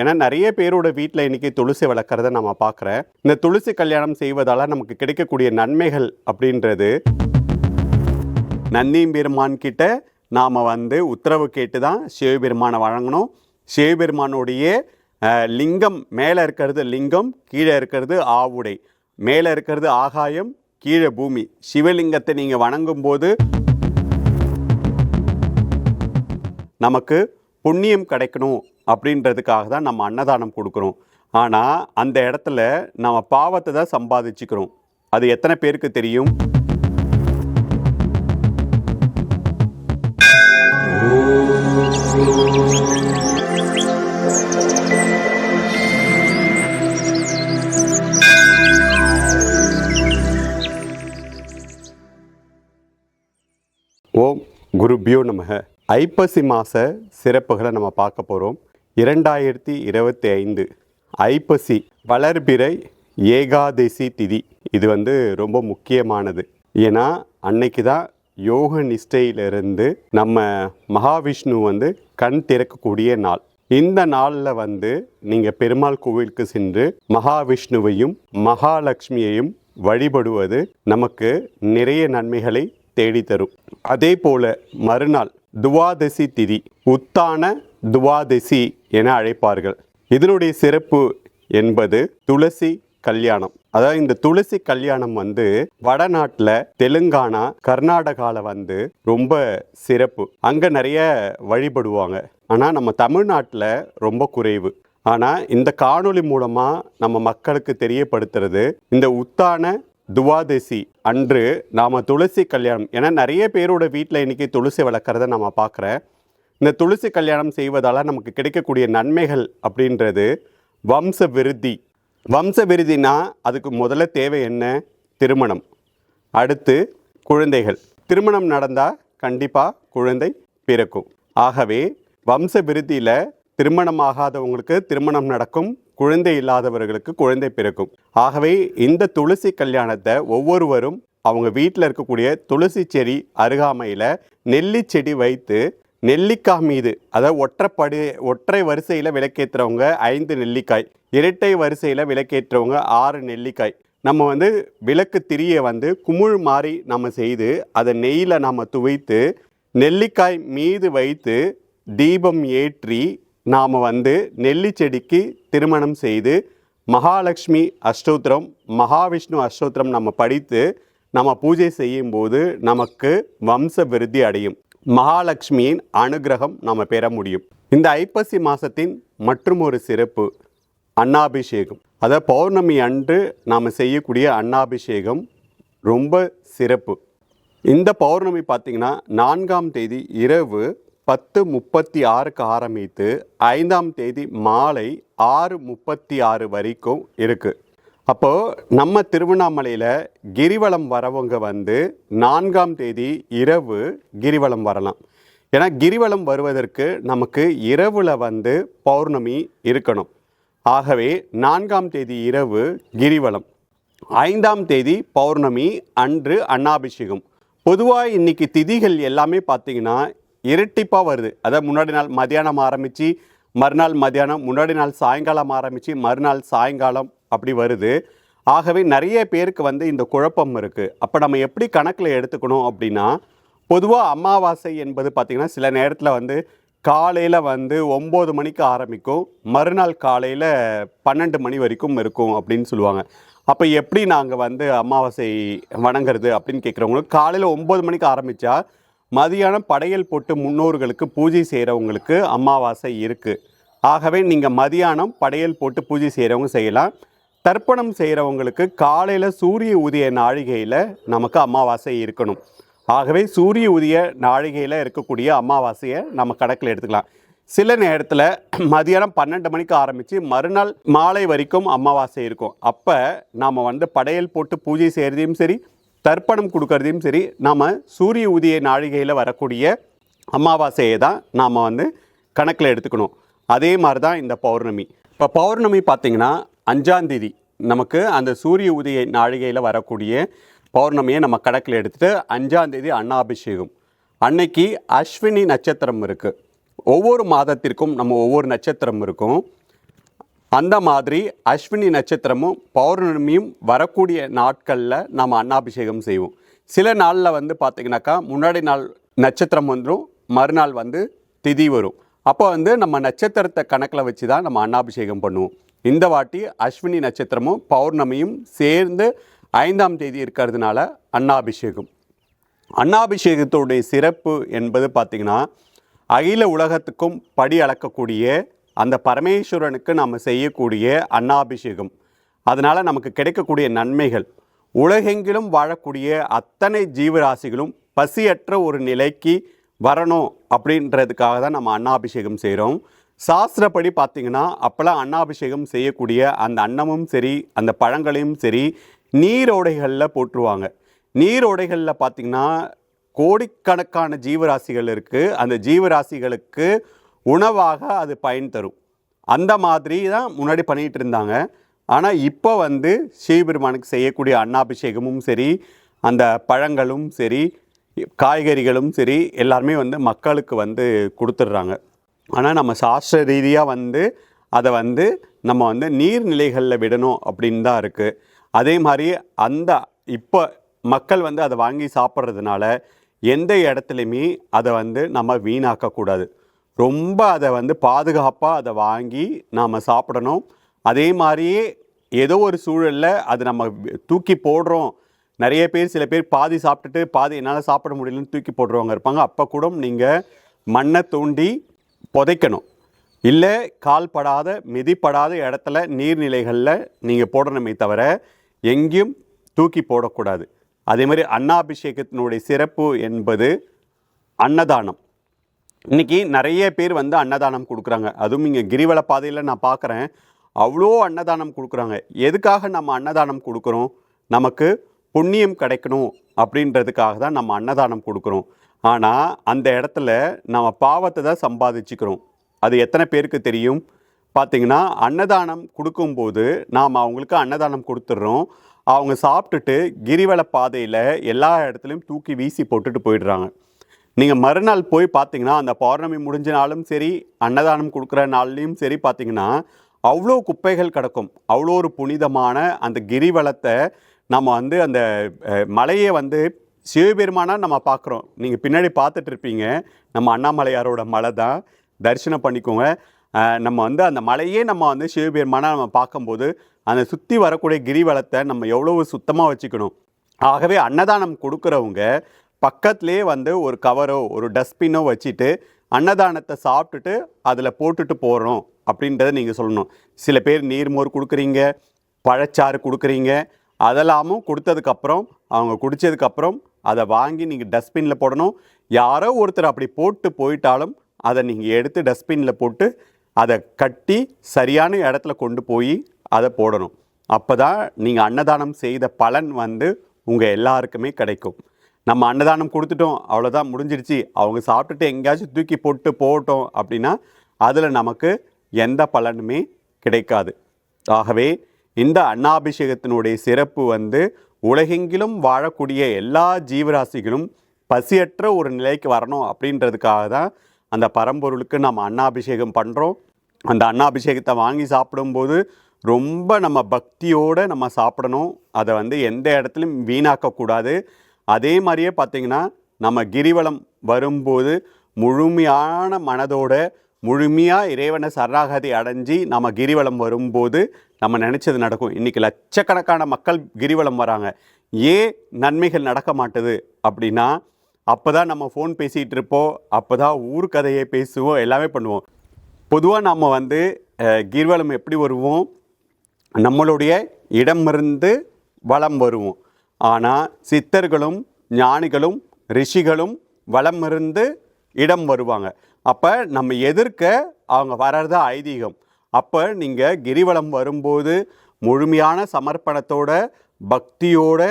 ஏன்னா நிறைய பேரோட வீட்டில் இன்னைக்கு துளசி வளர்க்குறத நம்ம பார்க்குறேன். இந்த துளசி கல்யாணம் செய்வதால் நமக்கு கிடைக்கக்கூடிய நன்மைகள் அப்படின்றது நந்தியம்பெருமான் கிட்ட நாம் வந்து உத்தரவு கேட்டு தான் சிவபெருமானை வழங்கணும். சிவபெருமானுடைய லிங்கம் மேலே இருக்கிறது லிங்கம் கீழே இருக்கிறது ஆவுடை. மேலே இருக்கிறது ஆகாயம் கீழே பூமி. சிவலிங்கத்தை நீங்கள் வணங்கும்போது நமக்கு புண்ணியம் கிடைக்கணும். அப்படின்றதுக்காக தான் நம்ம அன்னதானம் கொடுக்குறோம். ஆனால் அந்த இடத்துல நம்ம பாவத்தை தான் சம்பாதிச்சுக்கிறோம். அது எத்தனை பேருக்கு தெரியும்? ஓம் குருபியோ நமக. ஐப்பசி மாத சிறப்புகளை நம்ம பார்க்க போகிறோம் இரண்டாயிரத்தி இருபத்தி ஐந்து ஐப்பசி வளர்பிறை ஏகாதசி திதி. இது வந்து ரொம்ப முக்கியமானது. ஏன்னா அன்னைக்கு தான் யோக நிஷ்டையிலிருந்து நம்ம மகாவிஷ்ணு வந்து கண் திறக்கக்கூடிய நாள். இந்த நாளில் வந்து நீங்கள் பெருமாள் கோவிலுக்கு சென்று மகாவிஷ்ணுவையும் மகாலட்சுமியையும் வழிபடுவது நமக்கு நிறைய நன்மைகளை தேடித்தரும். அதே போல் மறுநாள் துவாதசி திதி உத்தான துவாதசி என அழைப்பார்கள். இதனுடைய சிறப்பு என்பது துளசி கல்யாணம். அதாவது இந்த துளசி கல்யாணம் வந்து வடநாட்டில் தெலுங்கானா கர்நாடகாவில் வந்து ரொம்ப சிறப்பு. அங்கே நிறைய வழிபடுவாங்க. ஆனால் நம்ம தமிழ்நாட்டில் ரொம்ப குறைவு. ஆனால் இந்த காணொளி மூலமாக நம்ம மக்களுக்கு தெரியப்படுத்துறது இந்த உத்தான துவாதசி அன்று நாம் துளசி கல்யாணம். ஏன்னா நிறைய பேரோட வீட்டில் இன்றைக்கி துளசி வளர்க்குறத நம்ம பார்க்குறேன் இந்த துளசி கல்யாணம் செய்வதால் நமக்கு கிடைக்கக்கூடிய நன்மைகள் அப்படின்றது வம்ச விருத்தி. வம்ச விருதினா அதுக்கு முதல்ல தேவை என்ன? திருமணம். அடுத்து குழந்தைகள். திருமணம் நடந்தால் கண்டிப்பாக குழந்தை பிறக்கும். ஆகவே வம்ச விருத்தியில் திருமணமாகாதவங்களுக்கு திருமணம் நடக்கும் குழந்தை இல்லாதவர்களுக்கு குழந்தை பிறக்கும். ஆகவே இந்த துளசி கல்யாணத்தை ஒவ்வொருவரும் அவங்க வீட்டில் இருக்கக்கூடிய துளசி செடி அருகாமையில் நெல்லி செடி வைத்து நெல்லிக்காய் மீது அதாவது ஒற்றைப்படி ஒற்றை வரிசையில் விளக்கேற்றுறவங்க ஐந்து நெல்லிக்காய் இரட்டை வரிசையில் விளக்கேற்றுறவங்க ஆறு நெல்லிக்காய். நம்ம வந்து விளக்கு திரியை வந்து குமிழ் மாதிரி நம்ம செய்து அதை நெய்யில் நம்ம துவைத்து நெல்லிக்காய் மீது வைத்து தீபம் ஏற்றி நாம் வந்து நெல்லி செடிக்கு திருமணம் செய்து மகாலட்சுமி அஷ்டோத்திரம் மகாவிஷ்ணு அஷ்டோத்திரம் நம்ம படித்து நம்ம பூஜை செய்யும்போது நமக்கு வம்ச விருத்தி அடையும். மகாலட்சுமியின் அனுகிரகம் நம்ம பெற முடியும். இந்த ஐப்பசி மாதத்தின் மற்றும் ஒரு சிறப்பு அன்னாபிஷேகம். அதை பௌர்ணமி அன்று நாம் செய்யக்கூடிய அன்னாபிஷேகம் ரொம்ப சிறப்பு. இந்த பௌர்ணமி பார்த்திங்கன்னா நான்காம் தேதி இரவு பத்து முப்பத்தி ஆறுக்கு ஆரம்பித்து ஐந்தாம் தேதி மாலை ஆறு முப்பத்தி ஆறு வரைக்கும் இருக்குது அப்போது நம்ம திருவண்ணாமலையில் கிரிவலம் வரவங்க வந்து நான்காம் தேதி இரவு கிரிவலம் வரலாம். ஏன்னா கிரிவலம் வருவதற்கு நமக்கு இரவில் வந்து பௌர்ணமி இருக்கணும். ஆகவே நான்காம் தேதி இரவு கிரிவலம் ஐந்தாம் தேதி பௌர்ணமி அன்று அன்னாபிஷேகம். பொதுவாக இன்னைக்கு திதிகள் எல்லாமே பார்த்தீங்கன்னா இரட்டிப்பாக வருது. அதாவது முன்னாடி நாள் மதியானம் ஆரம்பித்து மறுநாள் மதியானம் முன்னாடி நாள் சாயங்காலம் ஆரம்பித்து மறுநாள் சாயங்காலம் அப்படி வருது. ஆகவே நிறைய பேருக்கு வந்து இந்த குழப்பம் இருக்குது அப்போ நம்ம எப்படி கணக்கில் எடுத்துக்கணும் அப்படின்னா பொதுவாக அமாவாசை என்பது பார்த்திங்கன்னா சில நேரத்தில் வந்து காலையில் வந்து ஒம்பது மணிக்கு ஆரம்பிக்கும். மறுநாள் காலையில் பன்னெண்டு மணி வரைக்கும் இருக்கும் அப்படின்னு சொல்லுவாங்க. அப்போ எப்படி நாங்கள் வந்து அமாவாசை வணங்குறது அப்படின்னு கேட்குறவங்களுக்கு காலையில் ஒம்பது மணிக்கு ஆரம்பித்தா மதியானம் படையல் போட்டு முன்னோர்களுக்கு பூஜை செய்கிறவங்களுக்கு அமாவாசை இருக்குது ஆகவே நீங்கள் மதியானம் படையல் போட்டு பூஜை செய்கிறவங்க செய்யலாம். தர்ப்பணம் செய்கிறவங்களுக்கு காலையில் சூரிய உதய நாழிகையில் நமக்கு அமாவாசை இருக்கணும். ஆகவே சூரிய உதய நாழிகையில் இருக்கக்கூடிய அமாவாசையை நம்ம கணக்கில் எடுத்துக்கலாம். சில நேரத்தில் மதியானம் பன்னெண்டு மணிக்கு ஆரம்பித்து மறுநாள் மாலை வரைக்கும் அமாவாசை இருக்கும். அப்போ நாம் வந்து படையல் போட்டு பூஜை செய்கிறதையும் சரி தர்ப்பணம் கொடுக்கறதையும் சரி நாம் சூரிய உதய நாழிகையில் வரக்கூடிய அமாவாசையை தான் நாம் வந்து கணக்கில் எடுத்துக்கணும். அதே மாதிரி தான் இந்த பௌர்ணமி. இப்போ பௌர்ணமி பார்த்திங்கன்னா அஞ்சாந்தேதி நமக்கு அந்த சூரிய உதய நாழிகையில் வரக்கூடிய பௌர்ணமியை நம்ம கணக்கில் எடுத்துகிட்டு அஞ்சாந்தேதி அன்னாபிஷேகம். அன்னைக்கு அஸ்வினி நட்சத்திரம் இருக்குது ஒவ்வொரு மாதத்திற்கும் நம்ம ஒவ்வொரு நட்சத்திரம் இருக்கும். அந்த மாதிரி அஸ்வினி நட்சத்திரமும் பௌர்ணமியும் வரக்கூடிய நாட்களில் நாம் அன்னாபிஷேகம் செய்வோம். சில நாளில் வந்து பார்த்திங்கனாக்கா முன்னாடி நாள் நட்சத்திரம் வந்துடும் மறுநாள் வந்து திதி வரும். அப்போ வந்து நம்ம நட்சத்திரத்தை கணக்கில் வச்சு தான் நம்ம அன்னாபிஷேகம் பண்ணுவோம். இந்த வாட்டி அஸ்வினி நட்சத்திரமும் பௌர்ணமியும் சேர்ந்து ஐந்தாம் தேதி இருக்கிறதுனால அன்னாபிஷேகம். அன்னாபிஷேகத்துடைய சிறப்பு என்பது பார்த்திங்கன்னா அகில உலகத்துக்கும் படி அளக்கக்கூடிய அந்த பரமேஸ்வரனுக்கு நாம் செய்யக்கூடிய அன்னாபிஷேகம். அதனால் நமக்கு கிடைக்கக்கூடிய நன்மைகள். உலகெங்கிலும் வாழக்கூடிய அத்தனை ஜீவராசிகளும் பசியற்ற ஒரு நிலைக்கு வரணும் அப்படின்றதுக்காக தான் நம்ம அன்னாபிஷேகம் செய்கிறோம் சாஸ்திரப்படி பார்த்திங்கன்னா அப்போல்லாம் அன்னாபிஷேகம் செய்யக்கூடிய அந்த அன்னமும் சரி அந்த பழங்களையும் சரி நீரோடைகளில் போட்டுருவாங்க நீரோடைகளில் பார்த்திங்கன்னா கோடிக்கணக்கான ஜீவராசிகள் இருக்குது அந்த ஜீவராசிகளுக்கு உணவாக அது பயன் தரும். அந்த மாதிரி தான் முன்னாடி பண்ணிகிட்டு இருந்தாங்க. ஆனால் இப்போ வந்து சிவபெருமானுக்கு செய்யக்கூடிய அன்னாபிஷேகமும் சரி அந்த பழங்களும் சரி காய்கறிகளும் சரி எல்லாருமே வந்து மக்களுக்கு வந்து கொடுத்துட்றாங்க. ஆனால் நம்ம சாஸ்திர ரீதியாக வந்து அதை வந்து நம்ம வந்து நீர்நிலைகளில் விடணும் அப்படின்னு தான் இருக்குது அதே மாதிரி அந்த இப்போ மக்கள் வந்து அதை வாங்கி சாப்பிட்றதுனால எந்த இடத்துலையுமே அதை வந்து நம்ம வீணாக்கக்கூடாது. ரொம்ப அதை வந்து பாதுகாப்பாக அதை வாங்கி நாம் சாப்பிடணும். அதே மாதிரியே ஏதோ ஒரு சூழலில் அது நம்ம தூக்கி போடுறோம். நிறைய பேர் சில பேர் பாதி சாப்பிட்டுட்டு பாதி என்னால் சாப்பிட முடியலன்னு தூக்கி போடுறவங்க இருப்பாங்க. அப்போ கூட நீங்கள் மண்ணை தோண்டி புதைக்கணும். இல்லை கால் படாத மிதிப்படாத இடத்துல நீர்நிலைகளில் நீங்கள் போடணுமே தவிர எங்கேயும் தூக்கி போடக்கூடாது. அதே மாதிரி அன்னாபிஷேகத்தினுடைய சிறப்பு என்பது அன்னதானம். இன்றைக்கி நிறைய பேர் வந்து அன்னதானம் கொடுக்குறாங்க. அதுவும் இங்கே கிரிவல பாதையில் நான் பார்க்குறேன். அவ்வளோ அன்னதானம் கொடுக்குறாங்க. எதுக்காக நம்ம அன்னதானம் கொடுக்குறோம்? நமக்கு புண்ணியம் கிடைக்கணும் அப்படின்றதுக்காக தான் நம்ம அன்னதானம் கொடுக்குறோம். ஆனால் அந்த இடத்துல நம்ம பாவத்தை தான் சம்பாதிச்சுக்கிறோம். அது எத்தனை பேருக்கு தெரியும்? பார்த்திங்கன்னா அன்னதானம் கொடுக்கும்போது நாம் அவங்களுக்கு அன்னதானம் கொடுத்துட்றோம். அவங்க சாப்பிட்டுட்டு கிரிவல பாதையில் எல்லா இடத்துலையும் தூக்கி வீசி போட்டுட்டு போயிடுறாங்க. நீங்கள் மறுநாள் போய் பார்த்தீங்கன்னா அந்த பௌர்ணமி முடிஞ்ச நாளும் சரி அன்னதானம் கொடுக்குற நாள்லேயும் சரி பார்த்தீங்கன்னா அவ்வளோ குப்பைகள் கிடக்கும். அவ்வளோ ஒரு புனிதமான அந்த கிரிவலத்தை நம்ம வந்து அந்த மலையை வந்து சிவபெருமானாக நம்ம பார்க்குறோம் நீங்கள் பின்னாடி பார்த்துட்டு இருப்பீங்க. நம்ம அண்ணாமலையாரோட மலை தான். தரிசனம் பண்ணிக்கோங்க. நம்ம வந்து அந்த மலையே நம்ம வந்து சிவபெருமானாக நம்ம பார்க்கும்போது அந்த சுற்றி வரக்கூடிய கிரிவலத்தை நம்ம எவ்வளோ சுத்தமாக வச்சுக்கணும். ஆகவே அன்னதானம் கொடுக்குறவங்க பக்கத்துலேயே வந்து ஒரு கவரோ ஒரு டஸ்ட்பினோ வச்சுட்டு அன்னதானத்தை சாப்பிட்டுட்டு அதில் போட்டுட்டு போகிறோம் அப்படின்றத நீங்கள் சொல்லணும். சில பேர் நீர்மோர் கொடுக்குறீங்க பழச்சாறு கொடுக்குறீங்க அதெல்லாமும் கொடுத்ததுக்கப்புறம் அவங்க குடித்ததுக்கப்புறம் அதை வாங்கி நீங்கள் டஸ்ட்பினில் போடணும். யாரோ ஒருத்தர் அப்படி போட்டு போயிட்டாலும் அதை நீங்கள் எடுத்து டஸ்ட்பினில் போட்டு அதை கட்டி சரியான இடத்துல கொண்டு போய் அதை போடணும். அப்போ தான் நீங்கள் அன்னதானம் செய்த பலன் வந்து உங்கள் எல்லாருக்குமே கிடைக்கும். நம்ம அன்னதானம் கொடுத்துட்டோம் அவ்வளோதான் முடிஞ்சிடுச்சு அவங்க சாப்பிட்டுட்டு எங்கேயாச்சும் தூக்கி போட்டு போகட்டும் அப்படின்னா அதில் நமக்கு எந்த பலனுமே கிடைக்காது. ஆகவே இந்த அன்னாபிஷேகத்தினுடைய சிறப்பு வந்து உலகெங்கிலும் வாழக்கூடிய எல்லா ஜீவராசிகளும் பசியற்ற ஒரு நிலைக்கு வரணும் அப்படின்றதுக்காக தான் அந்த பரம்பொருளுக்கு நம்ம அன்னாபிஷேகம் பண்ணுறோம் அந்த அன்னாபிஷேகத்தை வாங்கி சாப்பிடும்போது ரொம்ப நம்ம பக்தியோடு நம்ம சாப்பிடணும். அதை வந்து எந்த இடத்துலையும் வீணாக்கக்கூடாது. அதே மாதிரியே பார்த்திங்கன்னா நம்ம கிரிவலம் வரும்போது முழுமையான மனதோட முழுமையாக இறைவனை சரணாகதி அடைஞ்சு நம்ம கிரிவலம் வரும்போது நம்ம நினச்சது நடக்கும். இன்றைக்கி லட்சக்கணக்கான மக்கள் கிரிவலம் வராங்க. ஏன் நன்மைகள் நடக்க மாட்டுது அப்படின்னா அப்போ தான் நம்ம ஃபோன் பேசிகிட்டு இருப்போம். அப்போ தான் ஊர் கதையை பேசுவோம். எல்லாமே பண்ணுவோம். பொதுவாக நம்ம வந்து கிரிவலம் எப்படி வருவோம்? நம்மளுடைய இடமிருந்து வலம் வருவோம். ஆனால் சித்தர்களும் ஞானிகளும் ரிஷிகளும் வளம் இருந்து இடம் வருவாங்க. அப்போ நம்ம எதிர்க்க அவங்க வர்றது ஐதீகம். அப்போ நீங்கள் கிரிவலம் வரும்போது முழுமையான சமர்ப்பணத்தோட பக்தியோட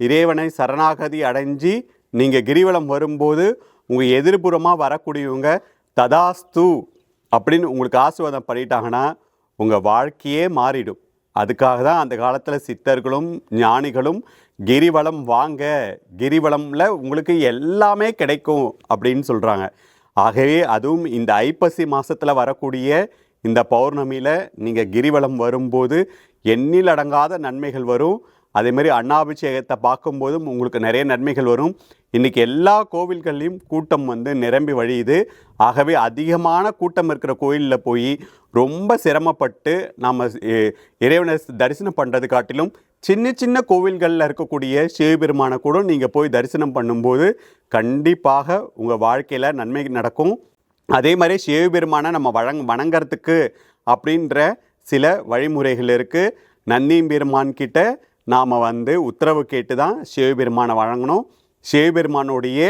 இறைவனை சரணாகதி அடைஞ்சு நீங்கள் கிரிவலம் வரும்போது உங்கள் எதிர்புறமாக வரக்கூடியவங்க ததாஸ்து அப்படின்னு உங்களுக்கு ஆசீர்வாதம் பண்ணிட்டாங்கன்னா உங்கள் வாழ்க்கையே மாறிடும். அதுக்காக தான் அந்த காலத்தில் சித்தர்களும் ஞானிகளும் கிரிவலம் வாங்க கிரிவலமில் உங்களுக்கு எல்லாமே கிடைக்கும் அப்படின்னு சொல்கிறாங்க ஆகவே அதுவும் இந்த ஐப்பசி மாதத்தில் வரக்கூடிய இந்த பௌர்ணமியில் நீங்கள் கிரிவலம் வரும்போது எண்ணில் அடங்காத நன்மைகள் வரும். அதேமாரி அண்ணாபிஷேகத்தை பார்க்கும்போதும் உங்களுக்கு நிறைய நன்மைகள் வரும். இன்றைக்கி எல்லா கோவில்கள்லையும் கூட்டம் வந்து நிரம்பி வழியுது. ஆகவே அதிகமான கூட்டம் இருக்கிற கோயிலில் போய் ரொம்ப சிரமப்பட்டு நம்ம இறைவனை தரிசனம் பண்ணுறது காட்டிலும் சின்ன சின்ன கோவில்களில் இருக்கக்கூடிய சிவபெருமானை கூட நீங்கள் போய் தரிசனம் பண்ணும்போது கண்டிப்பாக உங்கள் வாழ்க்கையில் நன்மை நடக்கும். அதே மாதிரி சிவபெருமானை நம்ம வழங் வணங்குறதுக்கு அப்படின்ற சில வழிமுறைகள் இருக்குது நந்தியம்பெருமான் கிட்ட நாம் வந்து உத்தரவு கேட்டு தான் சிவபெருமானை வழங்கணும். சிவபெருமானுடைய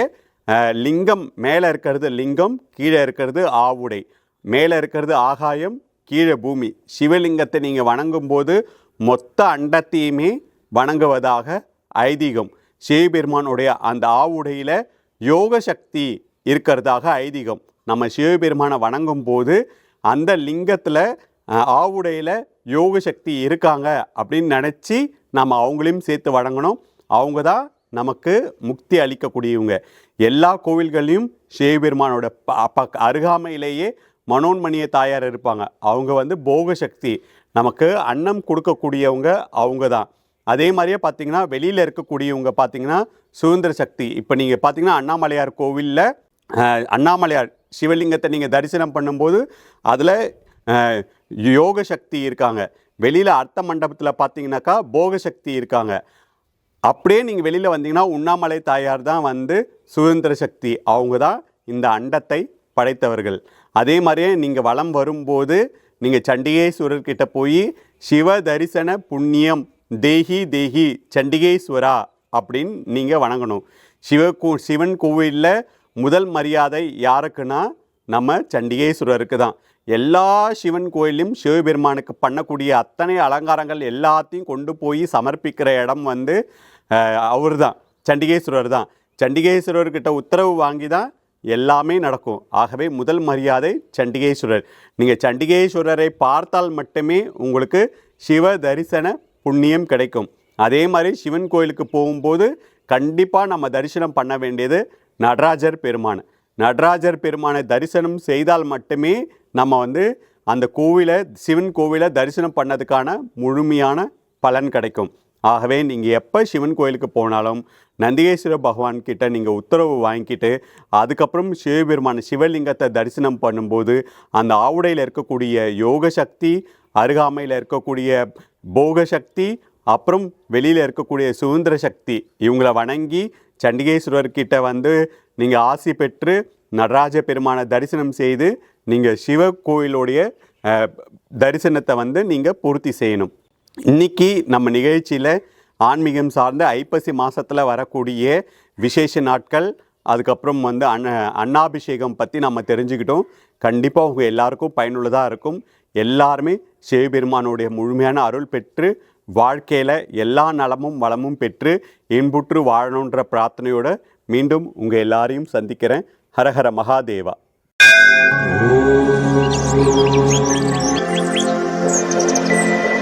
லிங்கம் மேலே இருக்கிறது லிங்கம் கீழே இருக்கிறது ஆவுடை. மேலே இருக்கிறது ஆகாயம் கீழே பூமி. சிவலிங்கத்தை நீங்கள் வணங்கும்போது மொத்த அண்டத்தையுமே வணங்குவதாக ஐதீகம். சிவபெருமானுடைய அந்த ஆவுடையில் யோக சக்தி இருக்கிறதாக ஐதீகம். நம்ம சிவபெருமானை வணங்கும் போது அந்த லிங்கத்தில் ஆவுடையில் யோக சக்தி இருக்காங்க அப்படின்னு நினச்சி நம்ம அவங்களையும் சேர்த்து வணங்கணும். அவங்க தான் நமக்கு முக்தி அளிக்கக்கூடியவங்க. எல்லா கோவில்களையும் சிவபெருமானோட ப- அருகாமையிலேயே மனோன்மணிய தாயார் இருப்பாங்க. அவங்க வந்து போக சக்தி. நமக்கு அன்னம் கொடுக்கக்கூடியவங்க அவங்க தான் அதே மாதிரியே பார்த்தீங்கன்னா வெளியில் இருக்கக்கூடியவங்க பார்த்தீங்கன்னா சுதந்திர சக்தி. இப்போ நீங்கள் பார்த்தீங்கன்னா அண்ணாமலையார் கோவிலில் அண்ணாமலையார் சிவலிங்கத்தை நீங்கள் தரிசனம் பண்ணும்போது அதில் யோக சக்தி இருக்காங்க. வெளியில் அர்த்த மண்டபத்தில் பார்த்தீங்கன்னாக்கா போக சக்தி இருக்காங்க. அப்படியே நீங்கள் வெளியில் வந்தீங்கன்னா உண்ணாமலை தாயார் தான் வந்து சுதந்திர சக்தி. அவங்க தான் இந்த அண்டத்தை படைத்தவர்கள். அதே மாதிரியே நீங்கள் வளம் வரும்போது நீங்கள் சண்டிகேஸ்வரர்கிட்ட போய் சிவ தரிசன புண்ணியம் தேஹி தேஹி சண்டிகேஸ்வரா அப்படின்னு நீங்கள் வணங்கணும். சிவ கோ சிவன் கோவிலில் முதல் மரியாதை யாருக்குன்னா நம்ம சண்டிகேஸ்வரருக்கு தான். எல்லா சிவன் கோயிலையும் சிவபெருமானுக்கு பண்ணக்கூடிய அத்தனை அலங்காரங்கள் எல்லாத்தையும் கொண்டு போய் சமர்ப்பிக்கிற இடம் வந்து அவர் தான் சண்டிகேஸ்வரர் தான். சண்டிகேஸ்வரர்கிட்ட உத்தரவு வாங்கி தான் எல்லாமே நடக்கும். ஆகவே முதல் மரியாதை சண்டிகேஸ்வரர். நீங்கள் சண்டிகேஸ்வரரை பார்த்தால் மட்டுமே உங்களுக்கு சிவ தரிசன புண்ணியம் கிடைக்கும். அதே மாதிரி சிவன் கோயிலுக்கு போகும்போது கண்டிப்பாக நம்ம தரிசனம் பண்ண வேண்டியது நடராஜர் பெருமான். நடராஜர் பெருமானை தரிசனம் செய்தால் மட்டுமே நம்ம வந்து அந்த கோவிலை சிவன் கோவிலை தரிசனம் பண்ணதுக்கான முழுமையான பலன் கிடைக்கும். ஆகவே நீங்கள் எப்போ சிவன் கோயிலுக்கு போனாலும் நந்திகேஸ்வர பகவான் கிட்ட நீங்கள் உத்தரவு வாங்கிக்கிட்டு அதுக்கப்புறம் சிவபெருமான சிவலிங்கத்தை தரிசனம் பண்ணும்போது அந்த ஆவுடையில் இருக்கக்கூடிய யோக சக்தி அருகாமையில் இருக்கக்கூடிய போக சக்தி அப்புறம் வெளியில் இருக்கக்கூடிய சுதந்திர சக்தி இவங்கள வணங்கி சண்டிகேஸ்வரர்கிட்ட வந்து நீங்கள் ஆசி பெற்று நடராஜ பெருமானை தரிசனம் செய்து நீங்கள் சிவ கோயிலுடைய தரிசனத்தை வந்து நீங்கள் பூர்த்தி செய்யணும். இன்னைக்கு நம்ம நிகழ்ச்சியில் ஆன்மீகம் சார்ந்த ஐப்பசி மாதத்தில் வரக்கூடிய விசேஷ நாட்கள் அதுக்கப்புறம் வந்து அன்ன அன்னாபிஷேகம் பற்றி நம்ம தெரிஞ்சுக்கிட்டோம். கண்டிப்பாக உங்கள் எல்லாருக்கும் பயனுள்ளதாக இருக்கும். எல்லாருமே சிவபெருமானுடைய முழுமையான அருள் பெற்று வாழ்க்கையில் எல்லா நலமும் வளமும் பெற்று இன்புற்று வாழணுன்ற பிரார்த்தனையோடு மீண்டும் உங்கள் எல்லாரையும் சந்திக்கிறேன். ஹரஹர மகாதேவா. Thank